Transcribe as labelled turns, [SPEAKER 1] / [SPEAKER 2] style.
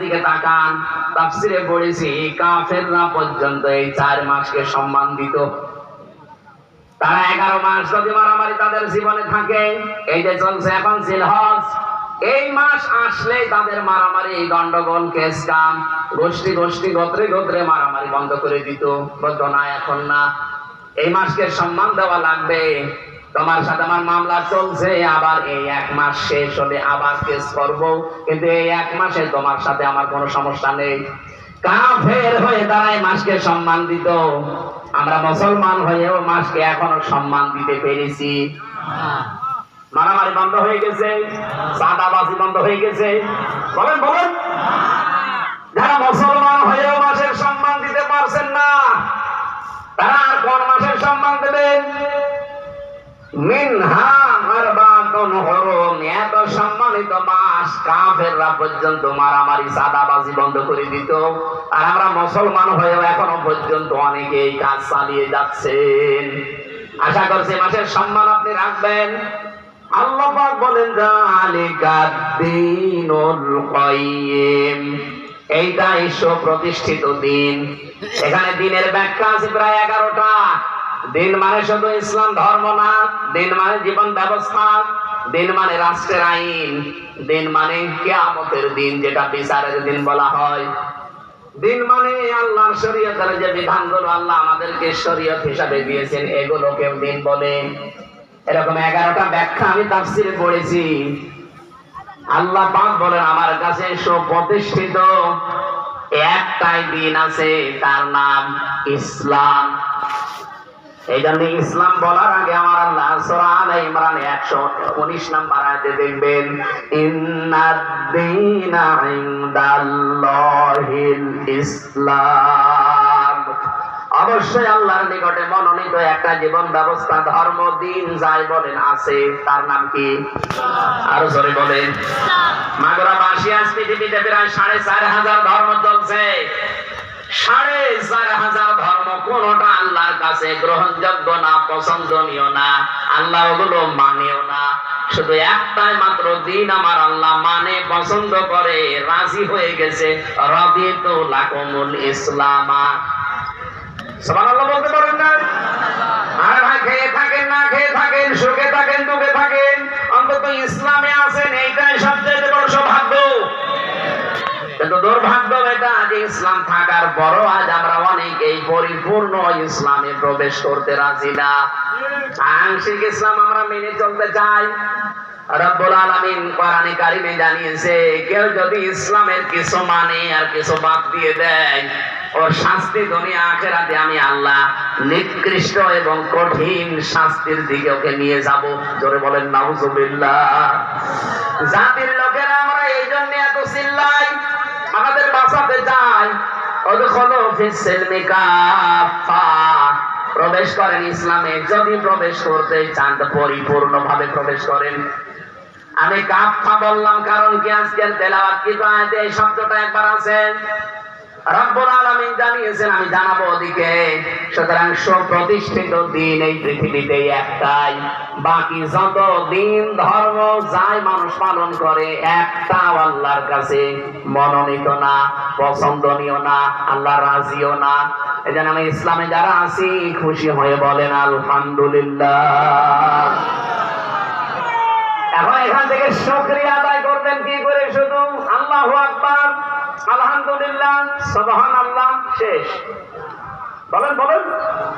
[SPEAKER 1] দিকে তাকান, তাফসিরে পড়েছি, কাফেররা পর্যন্ত এই চার মাসকে সম্মান দিত। তারা এগারো মাস যদি মারামারি তাদের জীবনে থাকে চলছে এখন সিলহজ, এই মাস তাদের মারামারি, গন্ডগোল, কেস কাম, গোষ্ঠী গোষ্ঠী, গোত্রে গোত্রে মারামারি বন্ধ করে দিত। না, এখন না। এই মাসকে সম্মান দেওয়া লাগবে। তোমার সাথে আমার মামলা চলছে, আবার এই এক মাস শেষ হলে আবার কেস করব। কিন্তু এই এক মাসে তোমার সাথে আমার কোনো সমস্যা নেই। কাফের হয়ে দাঁড়ায় মাসকে সম্মান দিত। আমরা মুসলমান হয়েও মাসকে এখনও সম্মান দিতে পেরেছি। মারামারি বন্ধ হয়ে গেছে, চাঁদাবাজি বন্ধ হয়ে গেছে। বলেন বলেন। মিনহা আরবাতুন এত সম্মানিত মাস কাফেররা পর্যন্ত মারামারি সাদাবাজি বন্ধ করে দিত। আর আমরা মুসলমান হয়েও এখনও পর্যন্ত অনেকে এই কাজ চালিয়ে যাচ্ছেন। আশা মাসের সম্মান আপনি রাখবেন। আল্লাহ পাক বলেন এইটাই সুপ্রতিষ্ঠিত দিন। এখানে দিনের ব্যাখ্যা আছে প্রায় এগারোটা। দিন মানে শুধু ইসলাম ধর্ম না, দিন মানে জীবন ব্যবস্থা, দিন মানে রাষ্ট্রের আইন, দিন মানে কেয়ামতের দিন যেটা বিচারের দিন বলা হয়। দিন মানে আল্লাহর শরীয়তের যে বিধানগুলো আল্লাহ আমাদেরকে শরীয়ত হিসাবে দিয়েছেন এগুলোকে দিন বলে। এরকম এগারোটা ব্যাখ্যা আমি তাফসিরে পড়েছি। আল্লাহ পাক বলেন, আমার কাছে সুপ্রতিষ্ঠিত একটাই দিন আছে, তার নাম ইসলাম। এই জন্য ইসলাম বলার আগে আমার আল্লাহ সূরা ইমরান 119 নাম্বার আয়াতে দেখবেন ইসলাম। অবশ্যই আল্লাহর নিকটে মনোনীত একটা জীবন ব্যবস্থা, ধর্ম, দিন, যাই বলেন, আছে। তার নাম কি? আরও জোরে বলেন। মাগুরা বাসী আজ পৃথিবীতে প্রায় সাড়ে চার হাজার ধর্ম চলছে। সাড়ে চার হাজার ধর্ম কোনটা আল্লাহর কাছে গ্রহণযোগ্য না, পছন্দনীয় না আল্লাহ ওগুলো মানেও না। শুধু একটাই মাত্র দিন আমার আল্লাহ মানে পছন্দ করে, রাজি হয়ে গেছে রবি তো লাকমুল ইসলামা। সুবহানাল্লাহ বলতে পারেন না? ইসলামে আছেন, এইটাই সবচেয়ে বড় সৌভাগ্য। দুর্ভাগ্য যে ইসলাম থাকার পরও আজ আমরা অনেকেই পরিপূর্ণ ইসলামে প্রবেশ করতে রাজি না। আংশিক ইসলাম আমরা মেনে চলতে চাই। মানে আমি আল্লাহ নিকৃষ্ট এবং কঠিন শাস্তির দিকে নিয়ে যাব। বলেন জাতির লোকেরা আমরা এই জন্য এত চিল্লাই। আমাদের বাঁচাতে কাফা প্রবেশ করেন ইসলামে। যদি প্রবেশ করতে চান পরিপূর্ণ পরিপূর্ণভাবে প্রবেশ করেন। আমি কাফা বললাম, কারণ কি আজকের তেলাওয়াত কি? আয়াতে এই শব্দটা একবার আছে। রব্বুল আলামিন জানিয়েছেন, আমি জানাব ওদিকে। সুতরাং সুপ্রতিষ্ঠিত দিন এই একটাই। বাকি যত দিন ধর্ম মানুষ পালন করে, একটাও আল্লাহর কাছে মনোনীত না, পছন্দনীয় না, আল্লাহ রাজিও না। এই জন্য আমি ইসলামে যারা আছি, খুশি হয়ে বলেন, আলহামদুলিল্লাহ। এখন এখান থেকে শুকরিয়া আদায় করবেন কি করে শুধু? আল্লাহ আকবার। আলহামদুলিল্লাহ সবহান আল্লাহ শেষ। বলেন বলেন।